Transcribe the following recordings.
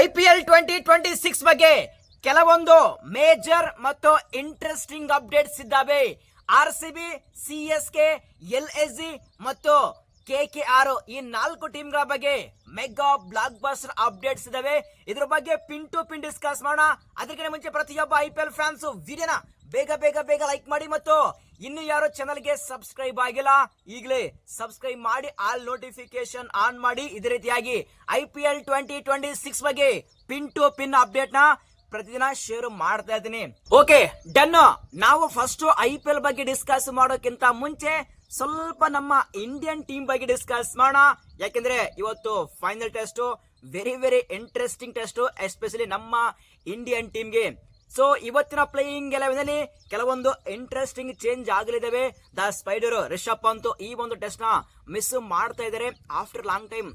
I P L twenty twenty six ಬಗ್ಗೆ ಕೆಲವೊಂದು major ಮತ್ತು ಇಂಟ್ರೆಸ್ಟಿಂಗ್ ಅಪ್ಡೇಟ್ಸ್ ಇದ್ದಾವೆ. R C B, C S K, L S G ಮತ್ತು K K R ಈ ನಾಲ್ಕು ಟೀಮ್ಗಳ ಬಗ್ಗೆ ಮೆಗಾ ಬ್ಲಾಕ್ ಬಸ್ಟರ್ ಅಪ್ಡೇಟ್ಸ್ ಇದಾವೆ ಇದ್ರ ಬಗ್ಗೆ ಪಿನ್ ಟು ಪಿನ್ ಡಿಸ್ಕಸ್ ಮಾಡೋಣ. ಅದಕ್ಕಿಂತ ಮುಂಚೆ ಪ್ರತಿಯೊಬ್ಬ ಐ ಪಿ ಎಲ್ ಫ್ಯಾನ್ಸ್ ವಿಡಿಯೋನ ಬೇಗ ಬೇಗ ಬೇಗ ಲೈಕ್ ಮಾಡಿ ಮತ್ತು ಇನ್ನು ಯಾರು ಚಾನಲ್ಗೆ ಸಬ್ಸ್ಕ್ರೈಬ್ ಆಗಿಲ್ಲ, ಈಗಲೇ ಸಬ್ಸ್ಕ್ರೈಬ್ ಮಾಡಿ ಆಲ್ ನೋಟಿಫಿಕೇಶನ್ ಆನ್ ಮಾಡಿ. ಇದೇ ರೀತಿಯಾಗಿ I P L twenty twenty six ಬಗ್ಗೆ ಪಿನ್ ಟು ಪಿನ್ ಅಪ್ಡೇಟ್ನ ಪ್ರತಿದಿನ ಶೇರ್ ಮಾಡ್ತಾ ಇದ್ದೀನಿ. ಓಕೆ ಡನ್ ನಾವು ಫಸ್ಟ್ ಐ ಪಿ ಎಲ್ ಬಗ್ಗೆ ಡಿಸ್ಕಸ್ ಮಾಡೋಕ್ಕಿಂತ ಮುಂಚೆ ಸ್ವಲ್ಪ ನಮ್ಮ ಇಂಡಿಯನ್ ಟೀಮ್ ಬಗ್ಗೆ ಡಿಸ್ಕಸ್ ಮಾಡೋಣ. ಯಾಕೆಂದ್ರೆ ಇವತ್ತು final test very very interesting test especially ನಮ್ಮ ಇಂಡಿಯನ್ ಟೀಮ್ಗೆ ಸೊ ಇವತ್ತಿನ ಪ್ಲೇಯಿಂಗ್ನಲ್ಲಿ ಕೆಲವೊಂದು ಇಂಟ್ರೆಸ್ಟಿಂಗ್ ಚೇಂಜ್ ಆಗಲಿದ್ದಾವೆ ದ ಸ್ಪೈಡರ್ ರಿಷಬ್ ಅಂತೂ ಈ ಒಂದು ಟೆಸ್ಟ್ನ ಮಿಸ್ ಮಾಡ್ತಾ ಇದ್ದಾರೆ ಆಫ್ಟರ್ ಲಾಂಗ್ ಟೈಮ್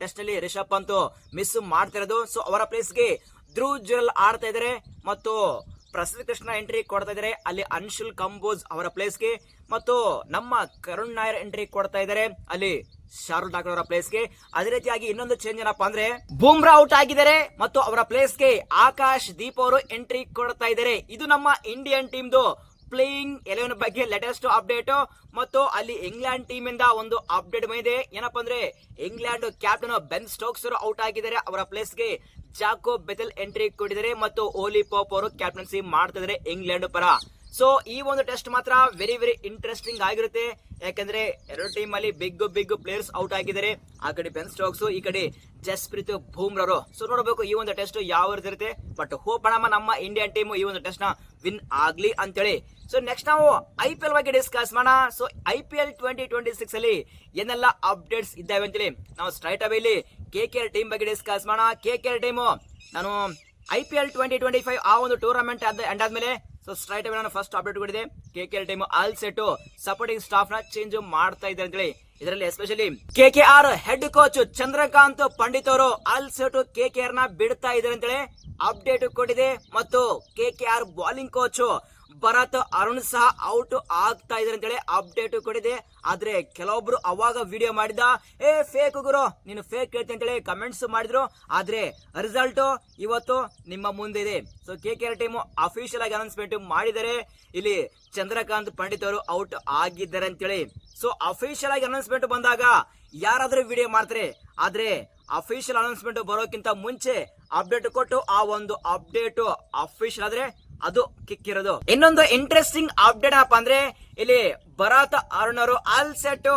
ಟೆಸ್ಟ್ನಲ್ಲಿ ರಿಷಬ್ ಪಂತ್ ಮಿಸ್ ಮಾಡ್ತಿರೋದು ಸೊ ಅವರ ಪ್ಲೇಸ್ಗೆ ಧ್ರುವ್ ಜುರಲ್ ಆಡ್ತಾ ಇದ್ದಾರೆ ಮತ್ತು ಪ್ರಸಿದ್ಧ ಕೃಷ್ಣ ಎಂಟ್ರಿ ಕೊಡ್ತಾ ಇದ್ದಾರೆ. ಅಲ್ಲಿ ಅನ್ಶುಲ್ ಕಂಬೋಜ್ ಅವರ ಪ್ಲೇಸ್ಗೆ ಮತ್ತು ನಮ್ಮ ಕರುಣ್ ನಾಯರ್ ಎಂಟ್ರಿ ಕೊಡ್ತಾ ಇದ್ದಾರೆ. ಅಲ್ಲಿ ಶಾರುಲ್ ಠಾಕೂರ್ ಅವರ ಪ್ಲೇಸ್ಗೆ ಅದೇ ರೀತಿಯಾಗಿ ಇನ್ನೊಂದು ಚೇಂಜ್ ಏನಪ್ಪಾ ಅಂದ್ರೆ ಬೂಮ್ರಾ ಔಟ್ ಆಗಿದ್ದಾರೆ ಮತ್ತು ಅವರ ಪ್ಲೇಸ್ಗೆ ಆಕಾಶ್ ದೀಪ್ ಅವರು ಎಂಟ್ರಿ ಕೊಡ್ತಾ ಇದ್ದಾರೆ. ಇದು ನಮ್ಮ ಇಂಡಿಯನ್ ಟೀಮ್ದು ಪ್ಲೇಯಿಂಗ್ ಎಲೆವನ್ ಬಗ್ಗೆ ಲೇಟೆಸ್ಟ್ ಅಪ್ಡೇಟ್ ಮತ್ತು ಅಲ್ಲಿ ಇಂಗ್ಲೆಂಡ್ ಟೀಮ್ ಇಂದ ಒಂದು ಅಪ್ಡೇಟ್ ಬಂದಿದೆ. ಏನಪ್ಪ ಅಂದ್ರೆ England captain Ben Stokes out ಆಗಿದ್ದಾರೆ. ಅವರ ಪ್ಲೇಸ್ಗೆ ಜಾಕೋ ಬೆತಲ್ ಎಂಟ್ರಿ ಕೊಟ್ಟಿದ್ದಾರೆ ಮತ್ತು ಓಲಿ ಪಾಪ್ ಅವರು ಕ್ಯಾಪ್ಟನ್ಸಿ ಮಾಡ್ತಿದ್ದಾರೆ ಇಂಗ್ಲೆಂಡ್ ಪರ. ಸೊ ಈ ಒಂದು ಟೆಸ್ಟ್ ಮಾತ್ರ ವೆರಿ ವೆರಿ ಇಂಟ್ರೆಸ್ಟಿಂಗ್ ಆಗಿರುತ್ತೆ. ಯಾಕಂದ್ರೆ, ಎರಡು ಟೀಮ್ ಅಲ್ಲಿ ಬಿಗ್ ಬಿಗ್ ಪ್ಲೇಯರ್ಸ್ ಔಟ್ ಆಗಿದ್ದಾರೆ. ಆ ಕಡೆ ಬೆನ್ ಸ್ಟೋಕ್ಸ್ ಈ ಕಡೆ ಜಸ್ಪ್ರೀತ್ ಬೂಮ್ರವರು ಸೊ ನೋಡಬೇಕು ಈ ಒಂದು ಟೆಸ್ಟ್ ಯಾವ ರೀತಿ ಇರುತ್ತೆ. ಬಟ್ ಹೋಪ್ ನಮ್ಮ ಇಂಡಿಯನ್ ಟೀಮ್ ಈ ಒಂದು ಟೆಸ್ಟ್ನ ವಿನ್ ಆಗ್ಲಿ ಅಂತೇಳಿ. ಸೊ ನೆಕ್ಸ್ಟ್ ನಾವು ಐ ಪಿ ಎಲ್ ಬಗ್ಗೆ ಡಿಸ್ಕಸ್ ಮಾಡೋಣ. So I P L twenty twenty six ಅಲ್ಲಿ ಏನೆಲ್ಲ ಅಪ್ಡೇಟ್ಸ್ ಇದ್ದಾವೆ ಅಂತೇಳಿ ನಾವು ಸ್ಟ್ರೈಟ್ ಅವೇ ಇಲ್ಲಿ ಕೆ ಕೆ ಆರ್ ಟೀಮ್ ಬಗ್ಗೆ ಡಿಸ್ಕಸ್ ಮಾಡೋಣ. ಕೆ ಕೆ ಆರ್ ಟೀಮು ನಾನು I P L twenty twenty five ಆ ಒಂದು ಟೂರ್ನಮೆಂಟ್ ಎಂಡ್ ಆದ್ಮೇಲೆ ಸೊ ಸ್ಟ್ರೈಟ್ ಅವೇ ನಾನು ಫಸ್ಟ್ ಅಪ್ಡೇಟ್ ಕೊಟ್ಟಿದೆ K K R team all set supporting ಸ್ಟಾಫ್ನ change ಮಾಡ್ತಾ ಇದ್ದಾರೆ ಅಂತೇಳಿ. ಇದರಲ್ಲಿ especially K K R head coach Chandrakant Pandit ಅವರು ಆಲ್ ಸೆಟ್ ಕೆ ಕೆ ಆರ್ನ ಬಿಡ್ತಾ ಇದ್ದಾರೆ ಅಂತೇಳಿ ಅಪ್ಡೇಟ್ ಕೊಟ್ಟಿದೆ. ಮತ್ತು K K R bowling coach Bharat, Arun ಸಹ ಔಟ್ ಆಗ್ತಾ ಇದ್ದಾರೆ ಅಂತೇಳಿ ಅಪ್ಡೇಟ್ ಕೊಡಿದೆ ಆದ್ರೆ ಕೆಲವೊಬ್ರು ಅವಾಗ ವಿಡಿಯೋ ಮಾಡಿದ, ಏ ಫೇಕ್ ಗುರು, ನೀನು ಫೇಕ್ ಹೇಳ್ತೀನಿ ಅಂತೇಳಿ ಕಮೆಂಟ್ಸ್ ಮಾಡಿದ್ರು. ಆದ್ರೆ ರಿಸಲ್ಟ್ ಇವತ್ತು ನಿಮ್ಮ ಮುಂದೆ ಇದೆ. So K K R team official ಆಗಿ ಅನೌನ್ಸ್ಮೆಂಟ್ ಮಾಡಿದರೆ ಇಲ್ಲಿ ಚಂದ್ರಕಾಂತ್ ಪಂಡಿತ್ ಅವರು ಔಟ್ ಆಗಿದ್ದಾರೆ ಅಂತೇಳಿ. ಸೊ ಅಫಿಷಿಯಲ್ ಆಗಿ ಅನೌನ್ಸ್ಮೆಂಟ್ ಬಂದಾಗ ಯಾರಾದ್ರೂ ವಿಡಿಯೋ ಮಾಡ್ತಾರೆ. ಆದ್ರೆ ಅಫಿಷಿಯಲ್ ಅನೌನ್ಸ್ಮೆಂಟ್ ಬರೋಕ್ಕಿಂತ ಮುಂಚೆ ಅಪ್ಡೇಟ್ ಕೊಟ್ಟು ಆ ಒಂದು ಅಪ್ಡೇಟ್ ಅಫಿಷಿಯಲ್ ಆದ್ರೆ ಅದು ಕಿಕ್ಕಿರೋದು. ಇನ್ನೊಂದು ಇಂಟ್ರೆಸ್ಟಿಂಗ್ ಅಪ್ಡೇಟ್ ಅಪ್ಪ ಅಂದ್ರೆ, ಇಲ್ಲಿ ಭರತ್ ಅರುಣರು ಆಲ್ ಸೆಟ್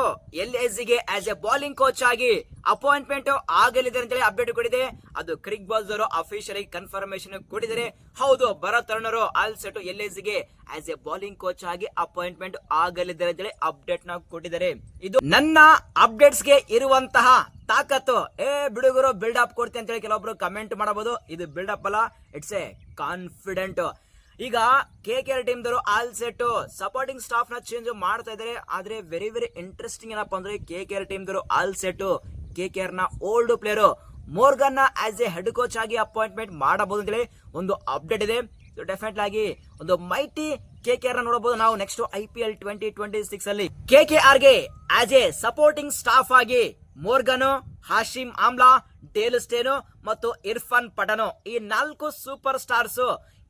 ಎಲ್ ಎಸ್ಗೆ ಆಸ್ ಎ ಬಾಲಿಂಗ್ ಕೋಚ್ ಆಗಿ ಅಪಾಯಿಂಟ್ಮೆಂಟ್ ಆಗಲಿದೆ ಅಂತ ಹೇಳಿ ಅಪ್ಡೇಟ್ ಕೊಟ್ಟಿದೆ. ಅದು ಕ್ರಿಕ್ ಬಾಲ್ಸ್ ಅವರು ಅಫಿಷಿಯಲ್ ಆಗಿ ಕನ್ಫರ್ಮೇಶನ್ ಕೊಟ್ಟಿದ್ದಾರೆ. ಹೌದು ಭರತ್ ಅರುಣರು ಆಲ್ ಸೆಟ್ ಎಲ್ ಎಸ್ಗೆ ಆಸ್ ಎ ಬಾಲಿಂಗ್ ಕೋಚ್ ಆಗಿ ಅಪಾಯಿಂಟ್ಮೆಂಟ್ ಆಗಲಿದ್ದಾರೆ ಅಂತೇಳಿ ಅಪ್ಡೇಟ್ನ ಕೊಟ್ಟಿದ್ದಾರೆ. ಇದು ನನ್ನ ಅಪ್ಡೇಟ್ಸ್ಗೆ ಇರುವಂತಹ ತಾಕತ್ತು. ಏ, ಬಿಡುಗರು ಬಿಲ್ಡ್ ಅಪ್ ಕೊಡ್ತೀನಿ ಅಂತೇಳಿ ಕೆಲವೊಬ್ರು ಕಮೆಂಟ್ ಮಾಡಬಹುದು. ಇದು ಬಿಲ್ಡ್ ಅಪ್ ಅಲ್ಲ ಇಟ್ಸ್ ಎ ಕಾನ್ಫಿಡೆಂಟ್ ಈಗ ಕೆ ಕೆ ಆರ್ ಟೀಮ್ ದವರು ಆಲ್ ಸೆಟ್ ಸಪೋರ್ಟಿಂಗ್ ಸ್ಟಾಫ್ನ ಚೇಂಜ್ ಮಾಡ್ತಾ ಇದಾರೆ ಆದ್ರೆ ವೆರಿ ವೆರಿ ಇಂಟ್ರೆಸ್ಟಿಂಗ್ ಏನಪ್ಪಾ ಅಂದ್ರೆ ಕೆ ಕೆ ಆರ್ ಟೀಮ್ ದವರು ಆಲ್ ಸೆಟ್ ಕೆ ಕೆ ಆರ್ನ ಓಲ್ಡ್ ಪ್ಲೇಯರ್ ಮೋರ್ಗನ್ನ ಆಸ್ ಎ ಹೆಡ್ ಕೋಚ್ ಆಗಿ ಅಪಾಯಿಂಟ್ಮೆಂಟ್ ಮಾಡಬಹುದು ಅಂತೇಳಿ ಒಂದು ಅಪ್ಡೇಟ್ ಇದೆ. ಡೆಫಿನೆಟ್ ಆಗಿ ಒಂದು ಮೈಟಿ ಕೆ ಕೆ ಆರ್ ನೋಡಬಹುದು ನಾವು next I P L twenty twenty six ಅಲ್ಲಿ. ಕೆ ಕೆ ಆರ್ಗೆ ಆಸ್ ಎ ಸಪೋರ್ಟಿಂಗ್ ಸ್ಟಾಫ್ ಆಗಿ Morgan Hashim Amla Dale Steyn ಮತ್ತು ಇರ್ಫಾನ್ ಪಟನು ಈ ನಾಲ್ಕು ಸೂಪರ್ ಸ್ಟಾರ್ಸ್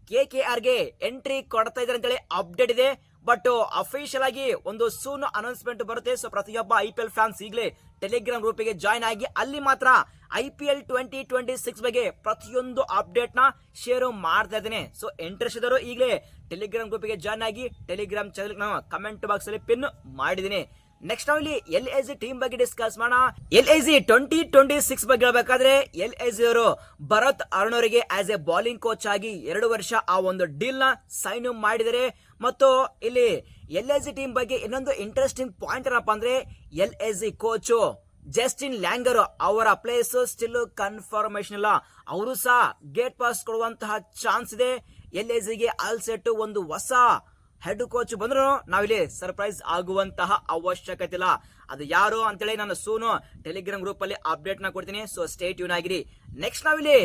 ಕೆ ಕೆ ಆರ್ಗೆ ಎಂಟ್ರಿ ಕೊಡ್ತಾ ಇದ್ದಾರೆ ಅಂತೇಳಿ ಅಪ್ಡೇಟ್ ಇದೆ. ಬಟ್ ಅಫಿಷಿಯಲ್ ಆಗಿ ಒಂದು ಸೂನ್ ಅನೌನ್ಸ್ಮೆಂಟ್ ಬರುತ್ತೆ. ಸೊ ಪ್ರತಿಯೊಬ್ಬ ಐ ಪಿ ಎಲ್ ಫ್ಯಾನ್ಸ್ ಈಗಲೇ ಟೆಲಿಗ್ರಾಮ್ ಗ್ರೂಪಿಗೆ ಜಾಯ್ನ್ ಆಗಿ ಅಲ್ಲಿ ಮಾತ್ರ I P L twenty twenty six ಬಗ್ಗೆ ಪ್ರತಿಯೊಂದು ಅಪ್ಡೇಟ್ನ ಶೇರ್ ಮಾಡ್ತಾ ಇದ್ದೇನೆ. ಸೊ ಇಂಟ್ರೆಸ್ಟ್ ಇದ್ದರು ಈಗಲೇ ಟೆಲಿಗ್ರಾಮ್ ಗ್ರೂಪಿಗೆ ಜಾಯ್ನ್ ಆಗಿ ಟೆಲಿಗ್ರಾಮ್ ಚಾನಲ್ ಕಮೆಂಟ್ ಬಾಕ್ಸ್ ಅಲ್ಲಿ ಪಿನ್ ಮಾಡಿದ್ದೀನಿ. ನೆಕ್ಸ್ಟ್ ನಾವು ಇಲ್ಲಿ ಎಲ್ ಎ ಜಿ ಟೀಮ್ ಬಗ್ಗೆ ಡಿಸ್ಕಸ್ ಮಾಡೋಣ. L A G twenty twenty six ಬಗ್ಗೆ ಹೇಳ್ಬೇಕಾದ್ರೆ ಎಲ್ ಎ ಜಿ ಅವರು ಭರತ್ ಅರುಣ್ ಅವರಿಗೆ ಆಸ್ ಎ ಬಾಲಿಂಗ್ ಕೋಚ್ ಆಗಿ ಎರಡು ವರ್ಷ ಆ ಒಂದು ಡೀಲ್ನ ಸೈನ್ ಮಾಡಿದರೆ ಮತ್ತು ಇಲ್ಲಿ ಎಲ್ ಎ ಜಿ ಟೀಮ್ ಬಗ್ಗೆ ಇನ್ನೊಂದು ಇಂಟ್ರೆಸ್ಟಿಂಗ್ ಪಾಯಿಂಟ್ ಏನಪ್ಪ ಅಂದ್ರೆ L A G coach Justin Langer ಅವರ ಪ್ಲೇಸ್ ಸ್ಟಿಲ್ ಕನ್ಫರ್ಮೇಶನ್ ಇಲ್ಲ ಅವರು ಸಹ ಗೇಟ್ ಪಾಸ್ ಕೊಡುವಂತಹ ಚಾನ್ಸ್ ಇದೆ. ಎಲ್ ಎ ಜಿಗೆ ಆಲ್ ಸೆಟ್ ಒಂದು ಹೊಸ ಹೆಡ್ ಕೋಚ್ ಬಂದ್ರು, ನಾವಿಲ್ಲಿ ಸರ್ಪ್ರೈಸ್ ಆಗುವಂತಹ ಅವಶ್ಯಕತೆ ಇಲ್ಲ. ಅದು ಯಾರು ಅಂತೇಳಿ ನಾನು ಸೂನು ಟೆಲಿಗ್ರಾಮ್ ಗ್ರೂಪ್ ಅಲ್ಲಿ ಅಪ್ಡೇಟ್ನ ಕೊಡ್ತೀನಿ. ಸೊ ಸ್ಟೇಟ್ ಯೂನ್ ಆಗಿರಿ. ನೆಕ್ಸ್ಟ್ ನಾವಿಲ್ಲಿ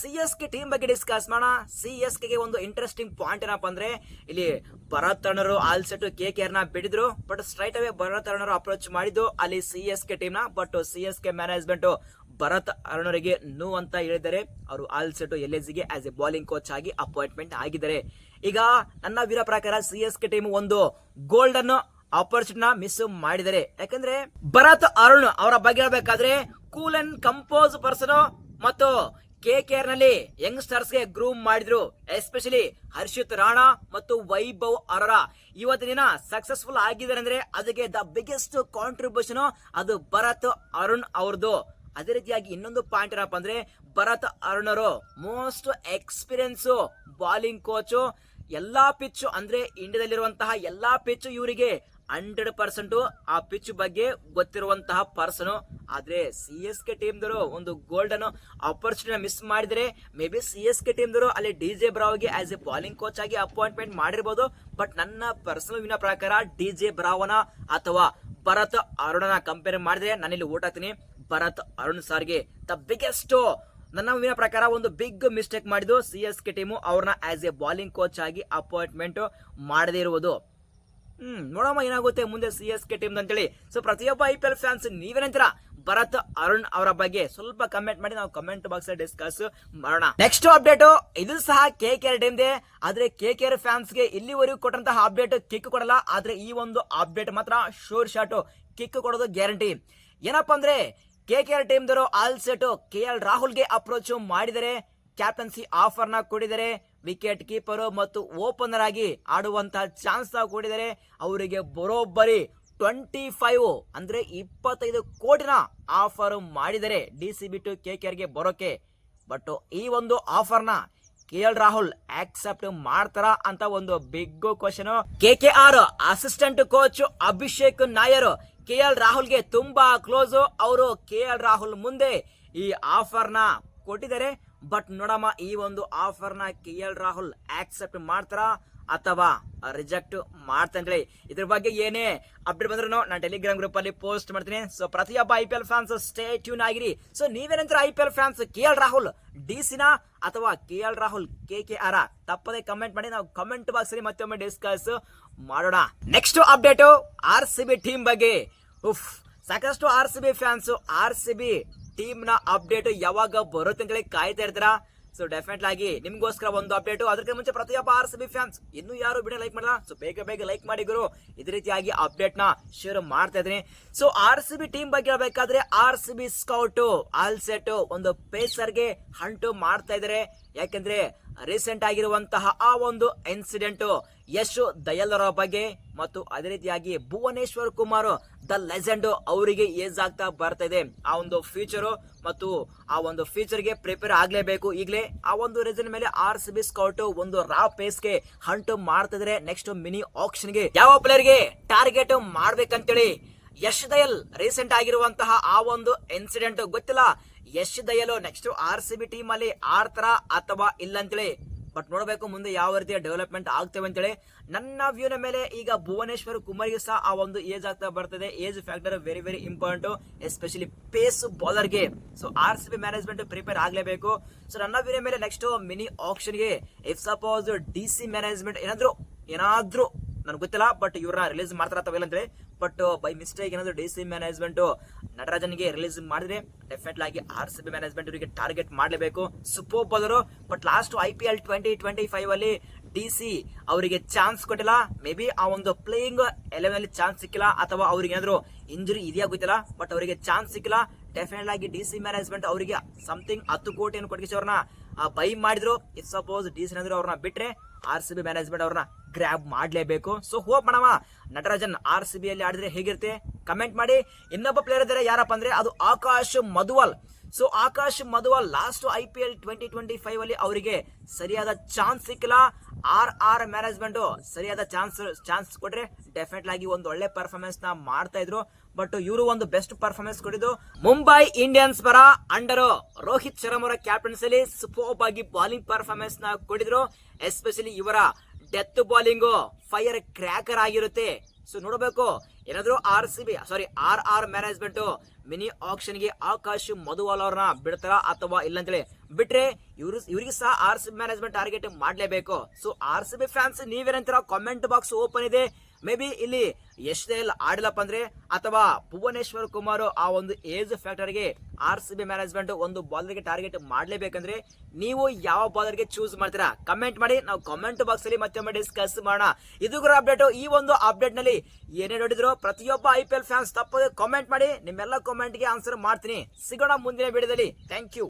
ಸಿ ಎಸ್ ಕೆ ಟೀಮ್ ಬಗ್ಗೆ ಡಿಸ್ಕಸ್ ಮಾಡೋಣ. ಸಿ ಎಸ್ ಕೆಗೆ ಒಂದು ಇಂಟ್ರೆಸ್ಟಿಂಗ್ ಪಾಯಿಂಟ್ ಏನಪ್ಪ ಅಂದ್ರೆ, ಇಲ್ಲಿ ಭರತ್ ಅಣ್ಣರು ಆಲ್ ಸೆಟ್ ಕೆ ಕೆ ನ ಬಿಡಿದ್ರು. ಬಟ್ ಸ್ಟ್ರೈಟ್ ಅವೇ ಭರತ್ ಅಣ್ಣರು ಅಪ್ರೋಚ್ ಮಾಡಿದ್ದು ಅಲ್ಲಿ C S K ಟೀಮ್ನ. But C S K management Bharat ಅರುಣರಿಗೆ no ಅಂತ ಹೇಳಿದ್ದಾರೆ. ಅವರು ಆಲ್ ಸೆಟ್ ಎಲ್ ಎಸ್ಗೆ ಆಸ್ ಎ ಬಾಲಿಂಗ್ ಕೋಚ್ ಆಗಿ ಅಪಾಯಿಂಟ್ಮೆಂಟ್ ಆಗಿದ್ದಾರೆ. ಈಗ ನನ್ನ ವೀರ ಪ್ರಕಾರ ಸಿ ಎಸ್ ಕೆ ಟೀಮ್ ಒಂದು ಗೋಲ್ಡ್ ಅನ್ನು ಆಪರ್ಚುನಿಟಿನ ಮಿಸ್ ಮಾಡಿದರೆ. ಯಾಕಂದ್ರೆ ಭರತ್ ಅರುಣ್ ಅವರ ಬಗ್ಗೆ ಹೇಳಬೇಕಾದ್ರೆ ಕೂಲ್ ಅಂಡ್ ಕಂಪೋಸ್ ಪರ್ಸನ್ ಮತ್ತು ಕೆ ಕೇರ್ನಲ್ಲಿ ಯಂಗ್ಸ್ಟರ್ಸ್ಗೆ ಗ್ರೂಮ್ ಮಾಡಿದ್ರು. ಎಸ್ಪೆಷಲಿ ಹರ್ಷಿತ್ ರಾಣಾ ಮತ್ತು ವೈಭವ್ ಅರರ. ಇವತ್ತಿನ ದಿನ ಸಕ್ಸಸ್ಫುಲ್ ಆಗಿದ್ದಾರೆ ಅಂದ್ರೆ ಅದಕ್ಕೆ ದ ಬಿಗ್ಗೆಸ್ಟ್ ಕಾಂಟ್ರಿಬ್ಯೂಷನ್ ಅದು ಭರತ್ ಅರುಣ್ ಅವ್ರದ್ದು. ಅದೇ ರೀತಿಯಾಗಿ ಇನ್ನೊಂದು ಪಾಯಿಂಟ್ ಏನಪ್ಪ ಅಂದ್ರೆ ಭರತ್ ಅರುಣರು ಮೋಸ್ಟ್ ಎಕ್ಸ್ಪೀರಿಯನ್ಸ್ ಬಾಲಿಂಗ್ ಕೋಚ್ ಎಲ್ಲಾ ಪಿಚ್ ಅಂದ್ರೆ ಇಂಡಿಯಾದಲ್ಲಿರುವಂತಹ ಎಲ್ಲಾ ಪಿಚ್ ಇವರಿಗೆ ಹಂಡ್ರೆಡ್ ಪರ್ಸೆಂಟ್ ಆ ಪಿಚ್ ಬಗ್ಗೆ ಗೊತ್ತಿರುವಂತಹ ಪರ್ಸನ್ ಆದ್ರೆ ಸಿ ಎಸ್ ಕೆ ಟೀಮ್ ದವರು ಒಂದು ಗೋಲ್ಡನ್ ಆಪರ್ಚುನಿಟಿ ಮಿಸ್ ಮಾಡಿದ್ರೆ maybe C S K team ದವರು ಅಲ್ಲಿ ಡಿ ಜೆ ಬ್ರಾವ್ಗೆ ಆಸ್ ಎ ಬಾಲಿಂಗ್ ಕೋಚ್ ಆಗಿ ಅಪಾಯಿಂಟ್ಮೆಂಟ್ ಮಾಡಿರ್ಬೋದು. ಬಟ್ ನನ್ನ ಪರ್ಸನಲ್ ವಿನ ಪ್ರಕಾರ ಡಿ ಜೆ ಬ್ರಾವನ ಅಥವಾ ಭರತ್ ಅರುಣನ ಕಂಪೇರ್ ಮಾಡಿದ್ರೆ ನಾನಿಲ್ಲಿ ಓಟ್ ಹಾಕ್ತೀನಿ. ಭರತ್ ಅರುಣ್ ಸರ್ಗೆ ದ ಬಿಗ್ಗೆಸ್ಟ್ ನನ್ನ ವಿನ ಪ್ರಕಾರ ಒಂದು ಬಿಗ್ ಮಿಸ್ಟೇಕ್ ಮಾಡಿದ್ದು ಸಿ ಎಸ್ ಕೆ ಟೀಮು ಅವ್ರನ್ನ ಆಸ್ ಎ ಬಾಲಿಂಗ್ ಕೋಚ್ ಆಗಿ ಅಪಾಯಿಂಟ್ಮೆಂಟ್ ಮಾಡದೇ ಇರುವುದು. ಹ್ಮ್, ನೋಡಮ್ಮ ಏನಾಗುತ್ತೆ ಮುಂದೆ ಸಿ ಎಸ್ ಕೆ ಟೀಮ್ ಅಂತೇಳಿ. ಸೊ ಪ್ರತಿಯೊಬ್ಬ ಐ ಪಿ ಎಲ್ ಫ್ಯಾನ್ಸ್ ನೀವೇನಂತೀರಾ ಭರತ್, ಅರುಣ್ ಅವರ ಬಗ್ಗೆ ಸ್ವಲ್ಪ ಕಮೆಂಟ್ ಮಾಡಿ, ನಾವು ಕಮೆಂಟ್ ಬಾಕ್ಸ್ ಡಿಸ್ಕಸ್ ಮಾಡೋಣ. ನೆಕ್ಸ್ಟ್ ಅಪ್ಡೇಟ್ ಇದು ಸಹ ಕೆ ಕೆ ಆರ್ ಟೀಮ್ ಆದ್ರೆ ಕೆ ಕೆ ಆರ್ ಫ್ಯಾನ್ಸ್ಗೆ ಇಲ್ಲಿವರೆಗೂ ಕೊಟ್ಟಂತಹ ಅಪ್ಡೇಟ್ ಕಿಕ್ ಕೊಡಲ್ಲ. ಆದ್ರೆ ಈ ಒಂದು ಅಪ್ಡೇಟ್ ಮಾತ್ರ ಶೋರ್ ಶಾಟ್ ಕಿಕ್ ಕೊಡೋದು ಗ್ಯಾರಂಟಿ ಏನಪ್ಪಾ ಅಂದ್ರೆ ಕೆ ಕೆ ಆರ್ ಟೀಮ್ ದವರು ಆಲ್ ಸೆಟ್ ಕೆ ಎಲ್ ರಾಹುಲ್ಗೆ ಅಪ್ರೋಚ್ ಮಾಡಿದರೆ ಕ್ಯಾಪ್ಟನ್ಸಿ ಆಫರ್ನ ಕೊಡಿದರೆ ವಿಕೆಟ್ ಕೀಪರ್ ಮತ್ತು ಓಪನರ್ ಆಗಿ ಆಡುವಂತಹ ಚಾನ್ಸ್ ಕೊಡಿದರೆ, ಅವರಿಗೆ ಬರೋಬ್ಬರಿ ಟ್ವೆಂಟಿ ಫೈವ್ ಅಂದ್ರೆ ಇಪ್ಪತ್ತೈದು ಕೋಟಿನ ಆಫರ್ ಮಾಡಿದರೆ ಡಿ ಸಿ ಬಿಟ್ಟು ಕೆ ಕೆ ಆರ್ಗೆ ಬರೋಕೆ. ಬಟ್ ಈ ಒಂದು ಆಫರ್ನ ಕೆ ಎಲ್ ರಾಹುಲ್ ಆಕ್ಸೆಪ್ಟ್ ಮಾಡ್ತಾರ? ಅಂತ ಒಂದು big question K K R assistant coach Abhishek Nair K L ರಾಹುಲ್ಗೆ ತುಂಬಾ ಕ್ಲೋಸ್ ಅವರು ಕೆ ಎಲ್ ರಾಹುಲ್ ಮುಂದೆ ಈ ಆಫರ್ನ ಕೊಟ್ಟಿದ್ದಾರೆ. ಬಟ್ ನೋಡಮ್ಮ, ಈ ಒಂದು ಆಫರ್ನ ಕೆ ಎಲ್ ರಾಹುಲ್ ಆಕ್ಸೆಪ್ಟ್ ಮಾಡ್ತಾರಾ ಅಥವಾ ರಿಜೆಕ್ಟ್ ಮಾಡ್ತಾನೆ ಇದ್ರ ಬಗ್ಗೆ ಏನೇ ಅಪ್ಡೇಟ್ ಬಂದ್ರು ನಾನು ಟೆಲಿಗ್ರಾಮ್ ಗ್ರೂಪ್ ಅಲ್ಲಿ ಪೋಸ್ಟ್ ಮಾಡ್ತೀನಿ. ಸೊ ಪ್ರತಿಯೊಬ್ಬ I P L fans stay tune ಆಗಿರಿ. So ನೀವೇನಂತೀರ I P L fans K L Rahul D ಸಿನ ಅಥವಾ K L Rahul K K R ತಪ್ಪದೆ ಕಮೆಂಟ್ ಮಾಡಿ. ನಾವು ಕಮೆಂಟ್ ಬಾಕ್ಸ್ ಅಲ್ಲಿ ಮತ್ತೊಮ್ಮೆ ಡಿಸ್ಕಸ್ ಮಾಡೋಣ. Next update R C B team ಬಗ್ಗೆ. ಉಫ್ ಸಾಕಷ್ಟು R C B fans R C B ಟೀಮ್ನ update ಯಾವಾಗ ಬರುತ್ತೆ ಅಂತೇಳಿ ಕಾಯ್ತಾ ಇರ್ತೀರಾ? ಸೊ ಡೆಫಿನೆಟ್ ಆಗಿ ನಿಮ್ಗೋಸ್ಕರ ಒಂದು ಅಪ್ಡೇಟ್ ಅದಕ್ಕೆ ಮುಂಚೆ ಪ್ರತಿಯೊಬ್ಬ ಆರ್ ಸಿ ಬಿ ಫ್ಯಾನ್ಸ್ ಇನ್ನೂ ಯಾರು ಬಿಡ ಲೈಕ್ ಮಾಡಲ್ಲ. ಸೊ ಬೇಗ ಬೇಗ ಲೈಕ್ ಮಾಡಿ ಗುರು. ಇದೇ ರೀತಿಯಾಗಿ ಅಪ್ಡೇಟ್ನ ಶೇರ್ ಮಾಡ್ತಾ ಇದ್ದೀನಿ. So R C B team ಬಗ್ಗೆ ಹೇಳ್ಬೇಕಾದ್ರೆ R C B scout all set ಒಂದು ಪೇಸರ್ಗೆ ಹಂಟು ಮಾಡ್ತಾ ಇದ್ದಾರೆ. ಯಾಕಂದ್ರೆ ರೀಸೆಂಟ್ ಆಗಿರುವಂತಹ ಆ ಒಂದು ಇನ್ಸಿಡೆಂಟ್ ಯಶ್ ದಯಲ್ರ ಬಗ್ಗೆ ಮತ್ತು ಅದೇ ರೀತಿಯಾಗಿ ಭುವನೇಶ್ವರ್ ಕುಮಾರ್ ದ ಲೆಜೆಂಡ್ ಅವರಿಗೆ ಏಜ್ ಆಗ್ತಾ ಬರ್ತಾ ಇದೆ. ಆ ಒಂದು ಫ್ಯೂಚರ್ ಮತ್ತು ಆ ಒಂದು ಫ್ಯೂಚರ್ಗೆ ಪ್ರಿಪೇರ್ ಆಗಲೇಬೇಕು ಈಗಲೇ. ಆ ಒಂದು ರೀಸನ್ ಮೇಲೆ ಆರ್ ಸಿ ಬಿ ಸ್ಕೌಟ್ ಒಂದು ರಾ ಪೇಸ್ಗೆ ಹಂಟ್ ಮಾಡ್ತಿದ್ರೆ ನೆಕ್ಸ್ಟ್ ಮಿನಿ ಆಕ್ಷನ್ಗೆ ಯಾವ ಪ್ಲೇಯರ್ಗೆ ಟಾರ್ಗೆಟ್ ಮಾಡ್ಬೇಕಂತೇಳಿ. ಯಶ್ ದಯಲ್ ರೀಸೆಂಟ್ ಆಗಿರುವಂತಹ ಆ ಒಂದು ಇನ್ಸಿಡೆಂಟ್ ಗೊತ್ತಿಲ್ಲ. Yash ದಯಲೋ next R C B team ಅಲ್ಲಿ ಆಡ್ತಾರ ಅಥವಾ ಇಲ್ಲ ಅಂತೇಳಿ ಬಟ್ ನೋಡಬೇಕು ಮುಂದೆ ಯಾವ ರೀತಿಯ ಡೆವಲಪ್ಮೆಂಟ್ ಆಗ್ತೇವೆ ಅಂತೇಳಿ. ನನ್ನ ವ್ಯೂನ ಮೇಲೆ ಈಗ ಭುವನೇಶ್ವರ್ ಕುಮಾರ್ಗೆ ಸಹ ಆ ಒಂದು ಏಜ್ ಆಗ್ತಾ ಬರ್ತದೆ. Age factor very very important especially ಪೇಸ್ಗೆ. So R C B management prepare ಆಗಲೇಬೇಕು. ಸೊ ನನ್ನ ವ್ಯೂನ ಮೇಲೆ next mini ಆಪ್ಷನ್ಗೆ if suppose D C management ಏನಾದರೂ, ಏನಾದ್ರೂ ನನಗೆ ಗೊತ್ತಿಲ್ಲ ಬಟ್ ಇವ್ರನ್ನ ರಿಲೀಸ್ ಮಾಡ್ತಾರ ಅಥವಾ ಇಲ್ಲಂದ್ರೆ ಬಟ್ ಬೈ ಮಿಸ್ಟೇಕ್ ಏನಾದ್ರು ಡಿ ಸಿ ಮ್ಯಾನೇಜ್ಮೆಂಟ್ ನಟರಾಜನ್ಗೆ ರಿಲೀಸ್ ಮಾಡಿದ್ರೆ ಡೆಫಿನೆಟ್ ಆಗಿ ಆರ್ ಸಿ ಬಿ ಮ್ಯಾನೇಜ್ಮೆಂಟ್ ಇವರಿಗೆ ಟಾರ್ಗೆಟ್ ಮಾಡಲೇಬೇಕು. Super bowler but last I P L twenty twenty five ಅಲ್ಲಿ ಡಿ ಸಿ ಅವರಿಗೆ ಚಾನ್ಸ್ ಕೊಟ್ಟಿಲ್ಲ. ಮೇ ಬಿ ಆ ಒಂದು ಪ್ಲೇಯಿಂಗ್ ಎಲೆವೆನ್ ಅಲ್ಲಿ ಚಾನ್ಸ್ ಸಿಕ್ಕಿಲ್ಲ, ಅಥವಾ ಅವ್ರಿಗೆ ಏನಾದ್ರು ಇಂಜುರಿ ಇದೆಯಾ ಗೊತ್ತಿಲ್ಲ ಬಟ್ ಅವರಿಗೆ ಚಾನ್ಸ್ ಸಿಕ್ಕಿಲ್ಲ. ಡೆಫಿನೆಟ್ ಆಗಿ ಡಿ ಸಿ ಮ್ಯಾನೇಜ್ಮೆಂಟ್ ಅವರಿಗೆ ಸಮಥಿಂಗ್ ಹತ್ತು ಕೋಟಿಯನ್ನು ಕೊಟ್ಟಿಸಿ ಅವ್ರನ್ನ ಬೈ ಮಾಡಿದ್ರು ಇಟ್ ಸಪೋಸ್ ಡಿ ಸಿ ನಂದ್ರು ಅವ್ರನ್ನ ಬಿಟ್ರೆ ಆರ್ ಸಿ ಬಿ ಮ್ಯಾನೇಜ್ಮೆಂಟ್ ಅವ್ರನ್ನ ಗ್ರ್ಯಾಬ್ ಮಾಡಲೇಬೇಕು. ಸೊ ಹೋಪ್ ಮಾಡವ, ನಟರಾಜನ್ ಆರ್ ಸಿ ಬಿ ಅಲ್ಲಿ ಆಡಿದ್ರೆ ಹೇಗಿರುತ್ತೆ? ಕಮೆಂಟ್ ಮಾಡಿ. ಇನ್ನೊಬ್ಬ ಪ್ಲೇಯರ್ ಇದ್ದಾರೆ, ಯಾರಪ್ಪ ಅಂದ್ರೆ ಅದು Akash Madhwal. So Akash Madhwal last I P L twenty twenty five ಅಲ್ಲಿ ಅವರಿಗೆ ಸರಿಯಾದ ಚಾನ್ಸ್ ಸಿಕ್ಕಿಲ್ಲ. ಆರ್ ಆರ್ ಮ್ಯಾನೇಜ್ಮೆಂಟ್ ಸರಿಯಾದ ಚಾನ್ಸ್ ಚಾನ್ಸ್ ಕೊಟ್ರೆ ಡೆಫಿನೆಟ್ ಆಗಿ ಒಂದು ಒಳ್ಳೆ ಪರ್ಫಾರ್ಮೆನ್ಸ್ನ ಮಾಡ್ತಾ ಇದ್ರು. ಬಟ್ ಇವರು ಒಂದು ಬೆಸ್ಟ್ ಪರ್ಫಾರ್ಮೆನ್ಸ್ ಕೊಡಿದ್ರು ಮುಂಬೈ ಇಂಡಿಯನ್ಸ್ ಪರ. ಅಂಡರ್ ರೋಹಿತ್ ಶರ್ಮರ ಅವರ ಕ್ಯಾಪ್ಟನ್ಸ್ ಅಲ್ಲಿ ಸೂಪರ್ ಆಗಿ ಬಾಲಿಂಗ್ ಪರ್ಫಾರ್ಮೆನ್ಸ್ನ ಕೊಡಿದ್ರು ಎಸ್ಪೆಷಲಿ ಇವರ ಡೆತ್ ಬಾಲಿಂಗ್ ಫೈರ್ ಕ್ರ್ಯಾಕರ್ ಆಗಿರುತ್ತೆ. ಸೊ ನೋಡಬೇಕು, ಏನಾದ್ರು R C B sorry R R management mini ಆಕ್ಷನ್ಗೆ Akash Madhwal ಅವ್ರನ್ನ ಬಿಡ್ತಾರ ಅಥವಾ ಇಲ್ಲ ಅಂತೇಳಿ ಬಿಟ್ರೆ ಇವರು, ಇವ್ರಿಗೆ ಸಹ R C B management target ಮಾಡಲೇಬೇಕು. So R C B fans ನೀವೇನಂತೀರ? Comment box open ಇದೆ. ಮೇ ಬಿ ಇಲ್ಲಿ ಎಷ್ಟೇ ಆಡಿಲ್ಲಪ್ಪ ಅಂದ್ರೆ ಅಥವಾ ಭುವನೇಶ್ವರ್ ಕುಮಾರ್ ಆ ಒಂದು ಏಜ್ ಫ್ಯಾಕ್ಟರ್ಗೆ ಆರ್ ಸಿ ಬಿ ಮ್ಯಾನೇಜ್ಮೆಂಟ್ ಒಂದು ಬಾಲರ್ಗೆ ಟಾರ್ಗೆಟ್ ಮಾಡಲೇಬೇಕಂದ್ರೆ ನೀವು ಯಾವ ಬಾಲರ್ಗೆ ಚೂಸ್ ಮಾಡ್ತೀರಾ? ಕಮೆಂಟ್ ಮಾಡಿ, ನಾವು ಕಮೆಂಟ್ ಬಾಕ್ಸ್ ಅಲ್ಲಿ ಮತ್ತೆ ಡಿಸ್ಕಸ್ ಮಾಡೋಣ. ಇದು ಕೂಡ ಅಪ್ಡೇಟ್ ಈ ಒಂದು ಅಪ್ಡೇಟ್ನಲ್ಲಿ ಏನೇ ನೋಡಿದ್ರು ಪ್ರತಿಯೊಬ್ಬ ಐ ಪಿ ಎಲ್ ಫ್ಯಾನ್ಸ್ ತಪ್ಪದೆ ಕಾಮೆಂಟ್ ಮಾಡಿ, ನಿಮ್ಮೆಲ್ಲ ಕಾಮೆಂಟ್ಗೆ ಆನ್ಸರ್ ಮಾಡ್ತೀನಿ. ಸಿಗೋಣ ಮುಂದಿನ ವಿಡಿಯೋದಲ್ಲಿ ಥ್ಯಾಂಕ್ ಯು